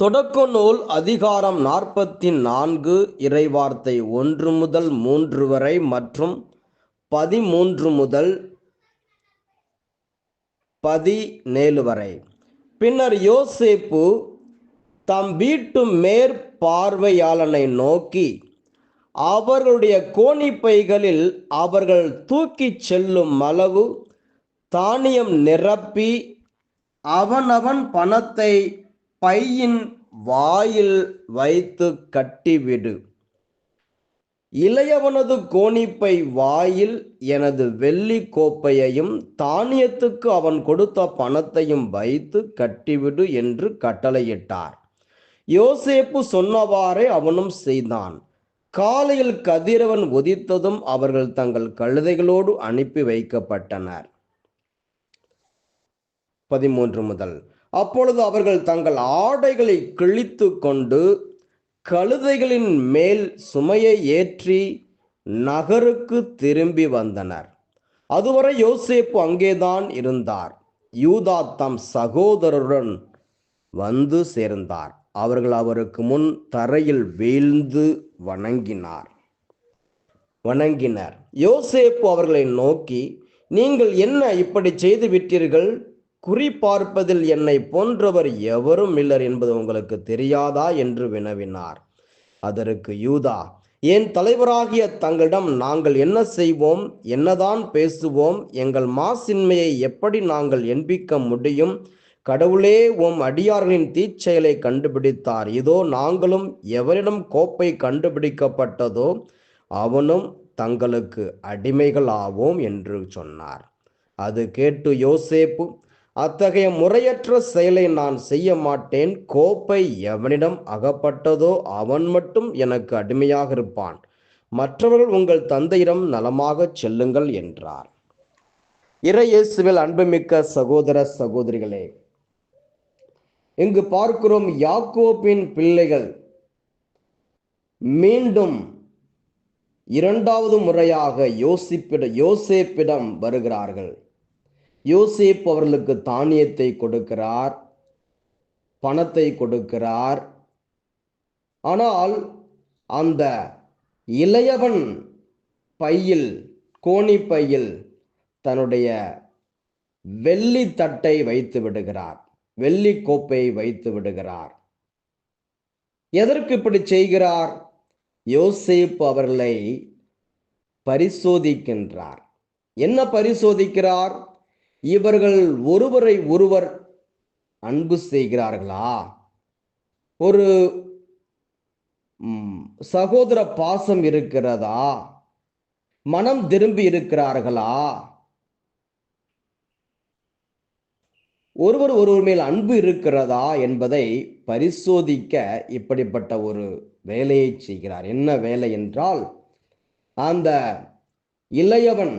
தொடக்க நூல் அதிகாரம் நாற்பத்தி நான்கு இறைவார்த்தை ஒன்று முதல் மூன்று வரை மற்றும் பதிமூன்று முதல் பதினேழு வரை. பின்னர் யோசேப்பு தம் வீட்டு மேற்பார்வையாளனை நோக்கி அவர்களுடைய கோணிப்பைகளில் அவர்கள் தூக்கிச் செல்லும் அளவு தானியம் நிரப்பி அவனவன் பணத்தை பையின் வாயில் வைத்து கட்டிவிடு. இளையவனது கோணிப்பை வாயில் எனது வெள்ளி கோப்பையையும் தானியத்துக்கு அவன் கொடுத்த பணத்தையும் வைத்து கட்டிவிடு என்று கட்டளையிட்டார். யோசேப்பு சொன்னவாறே அவனும் செய்தான். காலையில் கதிரவன் உதித்ததும் அவர்கள் தங்கள் கழுதைகளோடு அனுப்பி வைக்கப்பட்டனர். பதிமூன்று முதல் அப்பொழுது அவர்கள் தங்கள் ஆடைகளை கிழித்து கொண்டு கழுதைகளின் மேல் சுமையை ஏற்றி நகருக்கு திரும்பி வந்தனர். அதுவரை யோசேப்பு அங்கேதான் இருந்தார். யூதா தம் சகோதரருடன் வந்து சேர்ந்தார். அவர்கள் அவருக்கு முன் தரையில் வீழ்ந்து வணங்கினார். வணங்கினர். யோசேப்பு அவர்களை நோக்கி நீங்கள் என்ன இப்படி செய்து விட்டீர்கள் குறிப்பார்ப்பதில் என்னை போன்றவர் எவரும் இல்லர் என்பது உங்களுக்கு தெரியாதா என்று வினவினார். அதற்கு யூதா என் தலைவராகிய தங்களிடம் நாங்கள் என்ன செய்வோம்? என்னதான் பேசுவோம்? எங்கள் மாசின்மையை எப்படி நாங்கள் என்பிக்க முடியும்? கடவுளே உம் அடியார்களின் தீச்செயலை கண்டுபிடித்தார். இதோ நாங்களும் எவரிடம் கோப்பை கண்டுபிடிக்கப்பட்டதோ அவனும் தங்களுக்கு அடிமைகளாவோம் என்று சொன்னார். அது கேட்டு யோசேப்பு அத்தகைய முறையற்ற செயலை நான் செய்ய மாட்டேன். கோப்பை எவனிடம் அகப்பட்டதோ அவன் மட்டும் எனக்கு அடிமையாக இருப்பான். மற்றவர்கள் உங்கள் தந்தையிடம் நலமாகச் செல்லுங்கள் என்றார். இறையேசுவில் அன்புமிக்க சகோதர சகோதரிகளே இங்கு பார்க்கிறோம் யாக்கோபின் பிள்ளைகள். மீண்டும் இரண்டாவது முறையாக யோசிப்பிட யோசேப்பிடம் வருகிறார்கள். யோசேப் அவர்களுக்கு தானியத்தை கொடுக்கிறார் பணத்தை கொடுக்கிறார். ஆனால் அந்த இளையவன் பையில் கோணி பையில் தன்னுடைய வெள்ளி தட்டை வைத்து விடுகிறார் வெள்ளி கோப்பையை வைத்து விடுகிறார். எதற்கு இப்படி செய்கிறார்? யோசேப் அவர்களை பரிசோதிக்கின்றார். என்ன பரிசோதிக்கிறார்? இவர்கள் ஒருவரை ஒருவர் அன்பு செய்கிறார்களா? ஒரு சகோதர பாசம் இருக்கிறதா? மனம் திரும்பி இருக்கிறார்களா? ஒருவர் ஒருவர் மேல் அன்பு இருக்கிறதா என்பதை பரிசோதிக்க இப்படிப்பட்ட ஒரு வேலையை செய்கிறார். என்ன வேலை என்றால் அந்த இளையவன்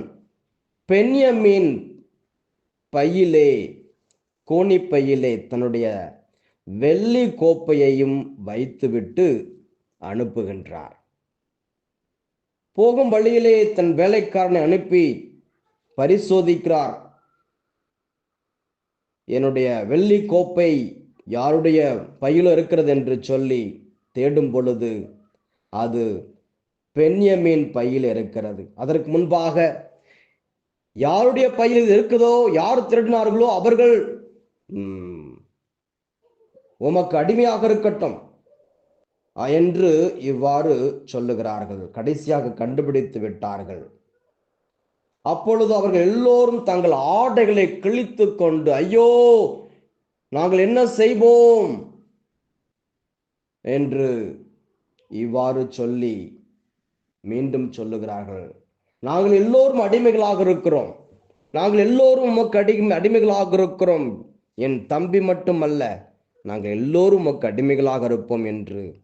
பெண்யமீன் பையிலே கோணிப்பையிலே தன்னுடைய வெள்ளி கோப்பையையும் வைத்துவிட்டு அனுப்புகின்றார். போகும் வழியிலே தன் வேலைக்காரனை அனுப்பி பரிசோதிக்கிறார். என்னுடைய வெள்ளி கோப்பை யாருடைய பையில் இருக்கிறது என்று சொல்லி தேடும் பொழுது அது பெண்யமீன் பையில் இருக்கிறது. அதற்கு முன்பாக யாருடைய பையில் இது இருக்குதோ யார் திருடினார்களோ அவர்கள் உமக்கு அடிமையாக இருக்கட்டும் என்று இவ்வாறு சொல்லுகிறார்கள். கடைசியாக கண்டுபிடித்து விட்டார்கள். அப்பொழுது அவர்கள் எல்லோரும் தங்கள் ஆடைகளை கிழித்து கொண்டு ஐயோ நாங்கள் என்ன செய்வோம்? என்று இவ்வாறு சொல்லி மீண்டும் சொல்லுகிறார்கள். நாங்கள் எல்லோரும் அடிமைகளாக இருக்கிறோம். நாங்கள் எல்லோரும் உமக்கு அடிமை அடிமைகளாக இருக்கிறோம். என் தம்பி மட்டுமல்ல நாங்கள் எல்லோரும் உமக்கு அடிமைகளாக இருப்போம் என்று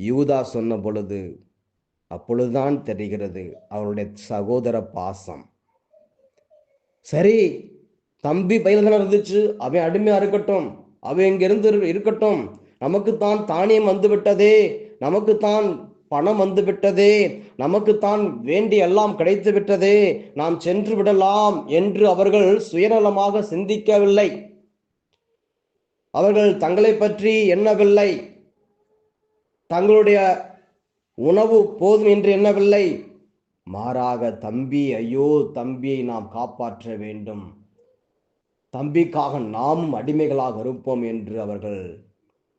யூதா சொன்ன பொழுது அப்பொழுதுதான் தெரிகிறது அவருடைய சகோதர பாசம். சரி தம்பி பயில்தான் இருந்துச்சு? அவன் அடிமையா இருக்கட்டும். அவன் இங்கிருந்து இருக்கட்டும். நமக்கு தான் தானியம் வந்து விட்டதே நமக்குத்தான் பணம் வந்து விட்டதே. நமக்குத்தான் வேண்டி எல்லாம் கிடைத்து விட்டதே. நாம் சென்று விடலாம் என்று அவர்கள் சுயநலமாக சிந்திக்கவில்லை. அவர்கள் தங்களை பற்றி எண்ணவில்லை. தங்களுடைய உணவு போதும் என்று எண்ணவில்லை. மாறாக தம்பி ஐயோ தம்பியை நாம் காப்பாற்ற வேண்டும். தம்பிக்காக நாமும் அடிமைகளாக இருப்போம் என்று அவர்கள்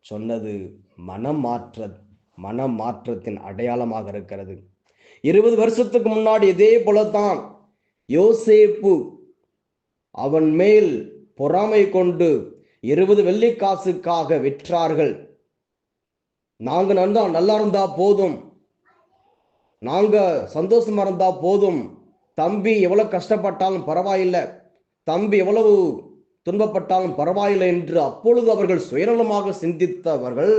சொன்னது மனம் மாற்ற மன மாற்றத்தின் அடையாளமாக இருக்கிறது. இருபது வருஷத்துக்கு முன்னாடி இதே போலத்தான். யோசேப்பு அவன் மேல் பொறாமை கொண்டு இருபது வெள்ளிக்காசுக்காக விற்றார்கள். நாங்க நல்லா நல்லா இருந்தா போதும். நாங்க சந்தோஷமா இருந்தா போதும். தம்பி எவ்வளவு கஷ்டப்பட்டாலும் பரவாயில்லை. தம்பி எவ்வளவு துன்பப்பட்டாலும் பரவாயில்லை என்று அப்பொழுது அவர்கள் சுயநலமாக சிந்தித்தவர்கள்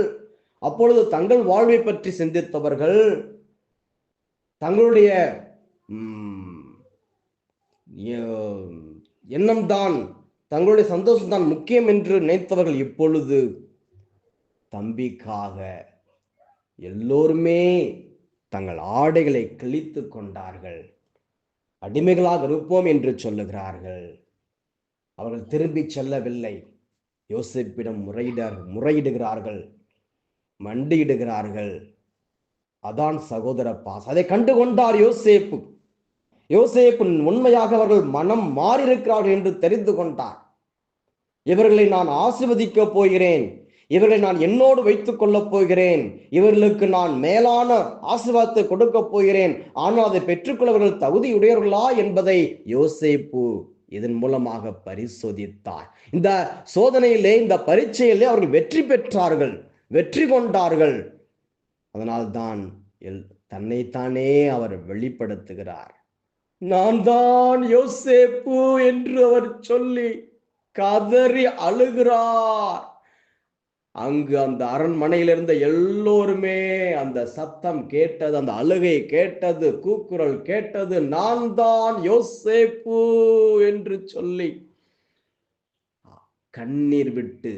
அப்பொழுது தங்கள் வாழ்வை பற்றி சிந்தித்தவர்கள் தங்களுடைய எண்ணம்தான் தங்களுடைய சந்தோஷம்தான் முக்கியம் என்று நினைத்தவர்கள் இப்பொழுது தம்பிக்காக எல்லோருமே தங்கள் ஆடைகளை கிழித்து கொண்டார்கள். அடிமைகளாக இருப்போம் என்று சொல்லுகிறார்கள். அவர்கள் திரும்பி செல்லவில்லை. யோசிப்பிடம் முறையிட முறையிடுகிறார்கள். மண்டியிடுகிறார்கள். அதான் சகோதர பாஸ் அதை கண்டு கொண்டார் யோசேப்பு. யோசேப்பு உண்மையாக அவர்கள் மனம் மாறியிருக்கிறார்கள் என்று தெரிந்து கொண்டார். இவர்களை நான் ஆசிர்வதிக்க போகிறேன். இவர்களை நான் என்னோடு வைத்துக் கொள்ளப் போகிறேன். இவர்களுக்கு நான் மேலான ஆசீர்வாதத்தை கொடுக்க போகிறேன். ஆனால் அதை பெற்றுக்கொள்ளவர்கள் தகுதியுடையவர்களா என்பதை யோசேப்பு இதன் மூலமாக பரிசோதித்தார். இந்த சோதனையிலே இந்த பரீட்சையிலே அவர்கள் வெற்றி பெற்றார்கள். வெற்றி கொண்டார்கள். அதனால்தான் எல் தன்னைத்தானே அவர் வெளிப்படுத்துகிறார். நான் தான் யோசேப்பு என்று அவர் சொல்லி கதறி அழுகிறார். அங்கு அந்த அரண்மனையில் இருந்த எல்லோருமே அந்த சத்தம் கேட்டது அந்த அழுகை கேட்டது கூக்குரல் கேட்டது நான் தான் யோசேப்பு என்று சொல்லி கண்ணீர் விட்டு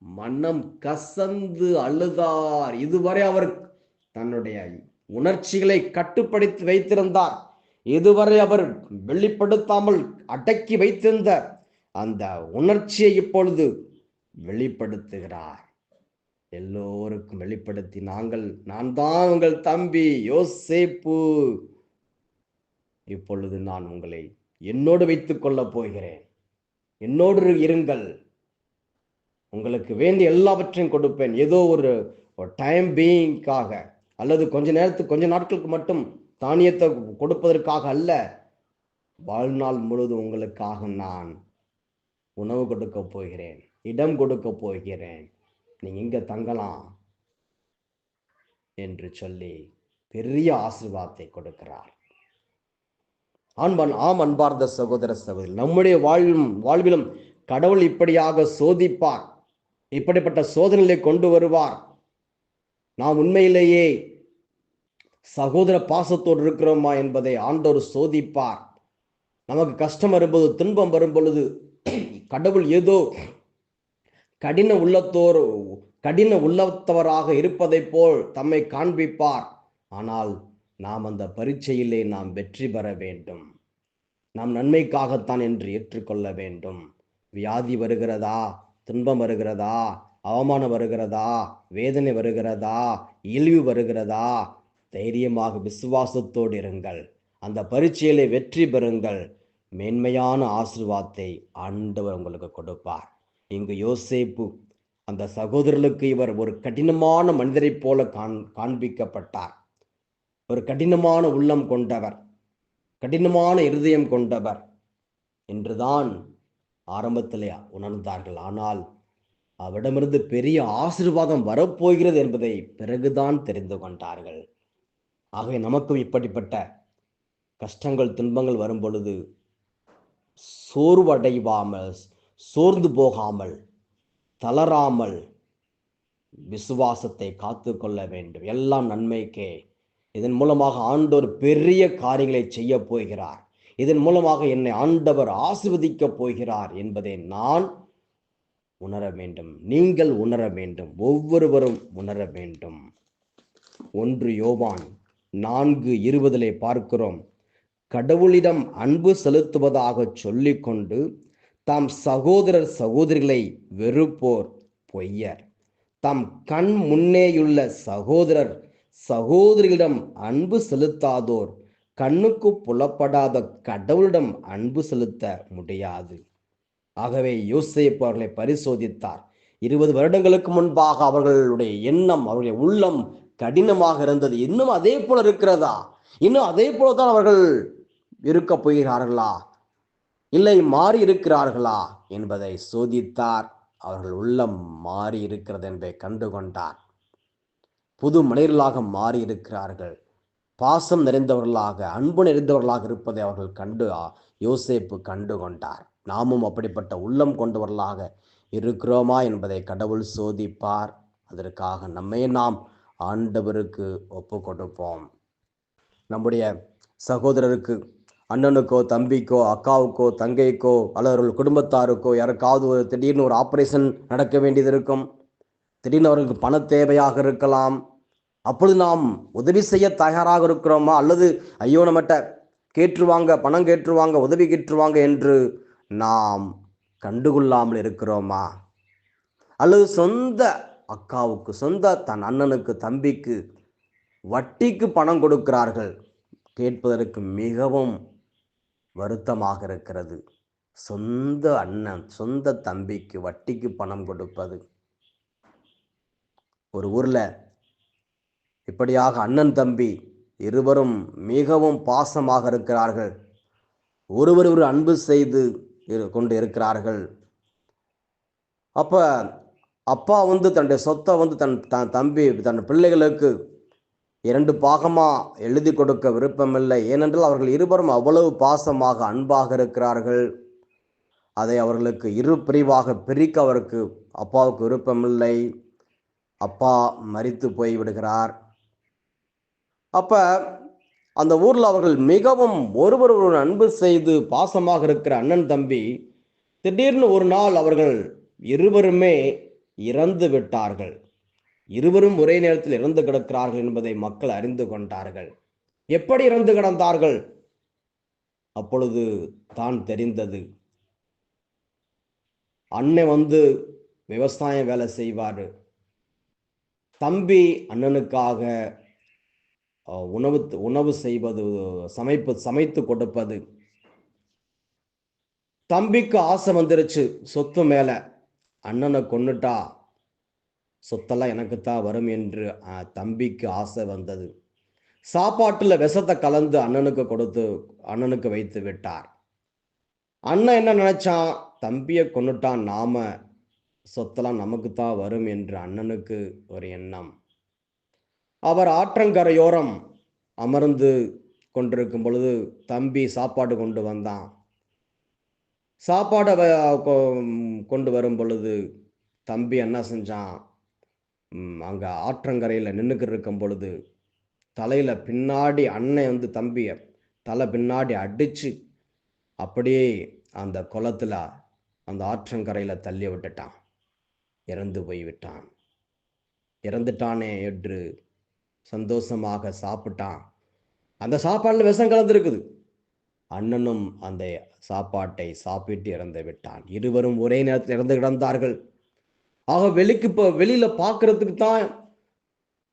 மனம் கசந்து அழுதார். இதுவரை அவர் தன்னுடைய உணர்ச்சிகளை கட்டுப்படுத்தி வைத்திருந்தார். இதுவரை அவர் வெளிப்படுத்தாமல் அடக்கி வைத்திருந்த அந்த உணர்ச்சியை இப்பொழுது வெளிப்படுத்துகிறார். எல்லோருக்கும் வெளிப்படுத்தி நாங்கள் நான் தான் உங்கள் தம்பி யோசேப்பு. இப்பொழுது நான் உங்களை என்னோடு வைத்துக் கொள்ளப் போகிறேன். என்னோடு இருங்கள். உங்களுக்கு வேண்டிய எல்லாவற்றையும் கொடுப்பேன். ஏதோ ஒரு டைம் பீயிங்காக அல்லது கொஞ்ச நேரத்துக்கு கொஞ்ச நாட்களுக்கு மட்டும் தானியத்தை கொடுப்பதற்காக அல்ல. வாழ்நாள் முழுதும் உங்களுக்காக நான் உணவு கொடுக்க போகிறேன். இடம் கொடுக்க போகிறேன். நீ இங்க தங்கலாம் என்று சொல்லி பெரிய ஆசீர்வாதத்தை கொடுக்கிறார். ஆண்பன் ஆம் அன்பார்ந்த சகோதர சகோதரி நம்முடைய வாழ்விலும் வாழ்விலும் கடவுள் இப்படியாக சோதிப்பார். இப்படிப்பட்ட சோதனைகளை கொண்டு வருவார். நாம் உண்மையிலேயே சகோதர பாசத்தோடு இருக்கிறோமா என்பதை ஆண்டவர் சோதிப்பார். நமக்கு கஷ்டம் வரும்போது துன்பம் வரும் பொழுது கடவுள் ஏதோ கடின உள்ளத்தோர் கடின உள்ளத்தவராக இருப்பதைப் போல் தம்மை காண்பிப்பார். ஆனால் நாம் அந்த பரீட்சையிலே நாம் வெற்றி பெற வேண்டும். நாம் நன்மைக்காகத்தான் என்று ஏற்றுக்கொள்ள வேண்டும். வியாதி வருகிறதா? துன்பம் வருகிறதா? அவமானம் வருகிறதா? வேதனை வருகிறதா? இழிவு வருகிறதா? தைரியமாக விசுவாசத்தோடு இருங்கள். அந்த பரீட்சையிலே வெற்றி பெறுங்கள். மேன்மையான ஆசீர்வாதத்தை ஆண்டவர் உங்களுக்கு கொடுப்பார். இங்கு யோசேப்பு அந்த சகோதரர்களுக்கு இவர் ஒரு கடினமான மனிதரைப் போல காண் காண்பிக்கப்பட்டார். ஒரு கடினமான உள்ளம் கொண்டவர். கடினமான இருதயம் கொண்டவர். என்றுதான் ஆரம்பத்திலே உணர்ந்தார்கள். ஆனால் அவரிடமிருந்து பெரிய ஆசீர்வாதம் வரப்போகிறது என்பதை பிறகுதான் தெரிந்து கொண்டார்கள். ஆகவே நமக்கும் இப்படிப்பட்ட கஷ்டங்கள் துன்பங்கள் வரும் பொழுது சோர்வடைவாமல் சோர்ந்து போகாமல் தளராமல் விசுவாசத்தை காத்து கொள்ள வேண்டும். எல்லாம் நன்மைக்கே. இதன் மூலமாக ஆண்டோர் பெரிய காரியங்களை செய்ய போகிறார். இதன் மூலமாக என்னை ஆண்டவர் ஆசிர்வதிக்கப் போகிறார் என்பதை நான் உணர வேண்டும். நீங்கள் உணர வேண்டும். ஒவ்வொருவரும் உணர வேண்டும். ஒன்று யோவான் நான்கு இருபதிலே பார்க்கிறோம். கடவுளிடம் அன்பு செலுத்துவதாக சொல்லிக்கொண்டு தாம் சகோதரர் சகோதரிகளை வெறுப்போர் பொய்யர். தம் கண் முன்னேயுள்ள சகோதரர் சகோதரிகளிடம் அன்பு செலுத்தாதோர் கண்ணுக்கு புலப்படாத கடவுளிடம் அன்பு செலுத்த முடியாது. ஆகவே யோசிப்பு அவர்களை பரிசோதித்தார். இருபது வருடங்களுக்கு முன்பாக அவர்களுடைய எண்ணம் அவருடைய உள்ளம் கடினமாக இருந்தது. இன்னும் அதே போல இருக்கிறதா? இன்னும் அதே போலதான் அவர்கள் இருக்க போகிறார்களா? இல்லை மாறி இருக்கிறார்களா? என்பதை சோதித்தார். அவர்கள் உள்ளம் மாறி இருக்கிறது என்பதை கண்டு கொண்டார் புது மனிதர்களாக மாறி இருக்கிறார்கள். பாசம் நிறைந்தவர்களாக அன்பு நிறைந்தவர்களாக இருப்பதை அவர்கள் கண்டு யோசேப்பு கண்டு கொண்டார். நாமும் அப்படிப்பட்ட உள்ளம் கொண்டவர்களாக இருக்கிறோமா என்பதை கடவுள் சோதிப்பார். அதற்காக நம்மை நாம் ஆண்டவருக்கு ஒப்பு கொடுப்போம் நம்முடைய சகோதரருக்கு அண்ணனுக்கோ தம்பிக்கோ அக்காவுக்கோ தங்கைக்கோ அல்லது குடும்பத்தாருக்கோ யாருக்காவது ஒரு திடீர்னு ஒரு ஆப்ரேஷன் நடக்க வேண்டியது இருக்கும். திடீர்னு அவர்களுக்கு பண தேவையாக இருக்கலாம். அப்பொழுது நாம் உதவி செய்ய தயாராக இருக்கிறோமா? அல்லது ஐயோ நம்மகிட்ட கேட்டுருவாங்க பணம் கேட்டுருவாங்க உதவி கேட்டுருவாங்க என்று நாம் கண்டுகொள்ளாமல் இருக்கிறோமா? அல்லது சொந்த அக்காவுக்கு சொந்த தன் அண்ணனுக்கு தம்பிக்கு வட்டிக்கு பணம் கொடுக்கிறார்கள் கேட்பதற்கு மிகவும் வருத்தமாக இருக்கிறது. சொந்த அண்ணன் சொந்த தம்பிக்கு வட்டிக்கு பணம் கொடுப்பது. ஒரு ஊரில் இப்படியாக அண்ணன் தம்பி இருவரும் மிகவும் பாசமாக இருக்கிறார்கள். ஒருவர் ஒரு அன்பு செய்து கொண்டு இருக்கிறார்கள். அப்போ அப்பா வந்து தன்னுடைய சொத்தை வந்து தன் தன் தம்பி தன் பிள்ளைகளுக்கு இரண்டு பாகமாக எழுதி கொடுக்க விருப்பமில்லை. ஏனென்றால் அவர்கள் இருவரும் அவ்வளவு பாசமாக அன்பாக இருக்கிறார்கள். அதை அவர்களுக்கு இரு பிரிவாக பிரிக்க அவருக்கு அப்பாவுக்கு விருப்பமில்லை. அப்பா மறித்து போய் விடுகிறார் அப்போ அந்த ஊரில் அவர்கள் மிகவும் ஒருவர் ஒரு அன்பு செய்து பாசமாக இருக்கிற அண்ணன் தம்பி திடீர்னு ஒரு நாள் அவர்கள் இருவருமே இறந்து விட்டார்கள். இருவரும் ஒரே நேரத்தில் இறந்து கிடக்கிறார்கள் என்பதை மக்கள் அறிந்து கொண்டார்கள். எப்படி இறந்து கிடந்தார்கள்? அப்பொழுது தான் தெரிந்தது. அண்ணன் வந்து விவசாயம் வேலை செய்வார். தம்பி அண்ணனுக்காக உணவு உணவு செய்வது சமைப்பு சமைத்து கொடுப்பது. தம்பிக்கு ஆசை வந்துருச்சு சொத்து மேல. அண்ணனை கொண்டுட்டா சொத்தெல்லாம் எனக்குத்தான் வரும் என்று தம்பிக்கு ஆசை வந்தது. சாப்பாட்டுல விஷத்தை கலந்து அண்ணனுக்கு கொடுத்து அண்ணனுக்கு வைத்து விட்டார். அண்ணன் என்ன நினைச்சான்? தம்பியை கொன்னுட்டான் நாம சொத்தெல்லாம் நமக்குத்தான் வரும் என்று அண்ணனுக்கு ஒரு எண்ணம். அவர் ஆற்றங்கரையோரம் அமர்ந்து கொண்டிருக்கும் பொழுது தம்பி சாப்பாடு கொண்டு வந்தான். சாப்பாடை கொ- கொண்டு வரும் பொழுது தம்பி என்ன செஞ்சான்? அங்கே ஆற்றங்கரையில் நின்றுக்கிட்டு இருக்கும் பொழுது தலையில் பின்னாடி அண்ணன் வந்து தம்பியை தலை பின்னாடி அடிச்சு அப்படியே அந்த குளத்தில் அந்த ஆற்றங்கரையில் தள்ளி விட்டுட்டான். இறந்து போய் விட்டான் இறந்துட்டானே என்று சந்தோஷமாக சாப்பிட்டான். அந்த சாப்பாடுல விஷம் கலந்துருக்குது. அண்ணனும் அந்த சாப்பாட்டை சாப்பிட்டு இறந்து விட்டான். இருவரும் ஒரே நேரத்தில் இறந்து கிடந்தார்கள். ஆக வெளிக்கு இப்போ வெளியில பார்க்கறதுக்கு தான்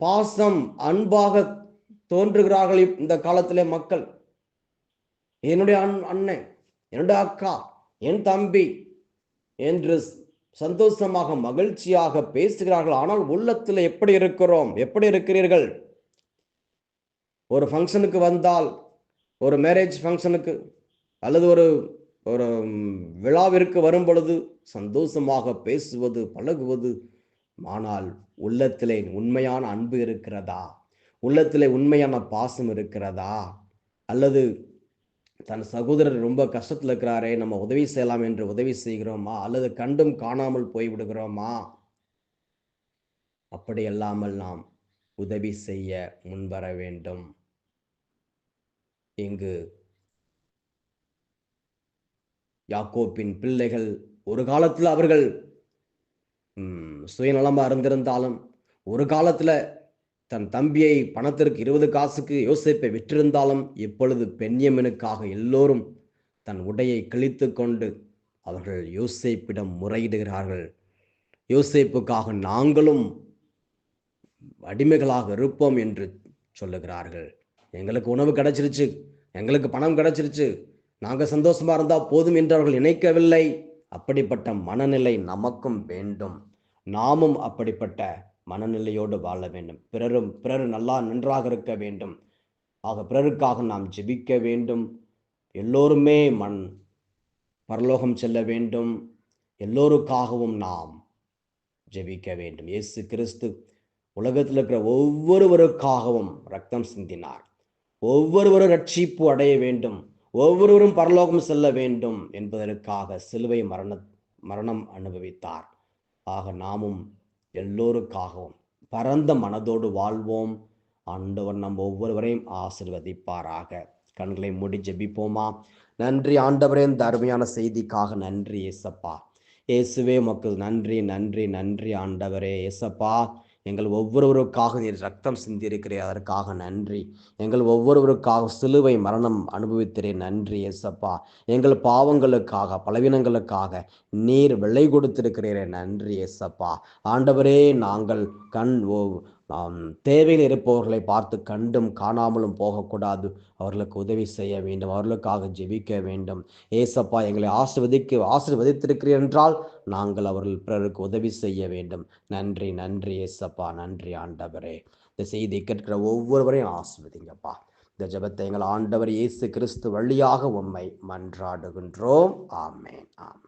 பாசம் அன்பாக தோன்றுகிறார்கள் இந்த காலத்தில் மக்கள். என்னுடைய அண் அண்ணன் என்னுடைய அக்கா என் தம்பி என்று சந்தோஷமாக மகிழ்ச்சியாக பேசுகிறார்கள். ஆனால் உள்ளத்தில் எப்படி இருக்கிறோம்? எப்படி இருக்கிறீர்கள்? ஒரு ஃபங்க்ஷனுக்கு வந்தால் ஒரு மேரேஜ் ஃபங்க்ஷனுக்கு அல்லது ஒரு ஒரு விழாவிற்கு வரும் பொழுது சந்தோஷமாக பேசுவது பழகுவது ஆனால் உள்ளத்திலே உண்மையான அன்பு இருக்கிறதா? உள்ளத்திலே உண்மையான பாசம் இருக்கிறதா? அல்லது தன் சகோதரர் ரொம்ப கஷ்டத்தில் இருக்கிறாரே நம்ம உதவி செய்யலாம் என்று உதவி செய்கிறோமா? அல்லது கண்டும் காணாமல் போய் விடுகிறோமா அப்படி அல்லாமல் நாம் உதவி செய்ய முன்வர வேண்டும். இங்கு யாக்கோப்பின் பிள்ளைகள் ஒரு காலத்தில் அவர்கள் சுயநலமாக இருந்திருந்தாலும் ஒரு காலத்தில் தன் தம்பியை பணத்திற்கு இருபது காசுக்கு யோசிப்பை விற்றிருந்தாலும் இப்பொழுது பெண்யமினுக்காக எல்லோரும் தன் உடையை கிழித்து கொண்டு அவர்கள் யோசிப்பிடம் முறையிடுகிறார்கள். யோசிப்புக்காக நாங்களும் அடிமைகளாக இருப்போம் என்று சொல்லுகிறார்கள். எங்களுக்கு உணவு கிடைச்சிருச்சு எங்களுக்கு பணம் கிடைச்சிருச்சு. நாங்கள் சந்தோஷமா இருந்தால் போதும் என்று அவர்கள் நினைக்கவில்லை. அப்படிப்பட்ட மனநிலை நமக்கும் வேண்டும். நாமும் அப்படிப்பட்ட மனநிலையோடு வாழ வேண்டும். பிறரும் பிறர் நல்லா நன்றாக இருக்க வேண்டும். ஆக பிறருக்காக நாம் ஜெபிக்க வேண்டும். எல்லோருமே மண் பரலோகம் செல்ல வேண்டும். எல்லோருக்காகவும் நாம் ஜெபிக்க வேண்டும். இயேசு கிறிஸ்து உலகத்தில் இருக்கிற ஒவ்வொருவருக்காகவும் ரத்தம் சிந்தினார். ஒவ்வொருவரும் ரட்சிப்பு அடைய வேண்டும். ஒவ்வொருவரும் பரலோகம் செல்ல வேண்டும் என்பதற்காக சிலுவை மரண மரணம் அனுபவித்தார். ஆக நாமும் எல்லோருக்காகவும் பரந்த மனதோடு வாழ்வோம். ஆண்டவர் நம் ஒவ்வொருவரையும் ஆசிர்வதிப்பாராக. கண்களை மூடி ஜெபிப்போமா? நன்றி ஆண்டவரே இந்த அருமையான செய்திக்காக நன்றி ஏசப்பா. இயேசுவே மக்கள் நன்றி நன்றி நன்றி ஆண்டவரே ஏசப்பா. எங்கள் ஒவ்வொருவருக்காக நீர் ரத்தம் சிந்தியிருக்கிறே அதற்காக நன்றி. எங்கள் ஒவ்வொருவருக்காக சிலுவை மரணம் அனுபவித்திரே நன்றி எஸ்அப்பா எங்கள் பாவங்களுக்காக பலவீனங்களுக்காக நீர் விலை கொடுத்திருக்கிறீரே நன்றி எஸ்அப்பா ஆண்டவரே நாங்கள் கண் ஓ நாம் தேவையில் இருப்பவர்களை பார்த்து கண்டும் காணாமலும் போகக்கூடாது. அவர்களுக்கு உதவி செய்ய வேண்டும். அவர்களுக்காக ஜெபிக்க வேண்டும். ஏசப்பா எங்களை ஆசிர்வதிக்கு ஆசிர்வதித்திருக்கிறீர் என்றால் நாங்கள் அவர்கள் பிறருக்கு உதவி செய்ய வேண்டும். நன்றி நன்றி ஏசப்பா. நன்றி ஆண்டவரே. இந்த செய்தி கேட்கிற ஒவ்வொருவரையும் ஆசிர்வதிங்கப்பா. இந்த ஜெபத்தை எங்கள் ஆண்டவர் இயேசு கிறிஸ்து வழியாக உம்மை மன்றாடுகின்றோம். ஆமேன் ஆமேன்.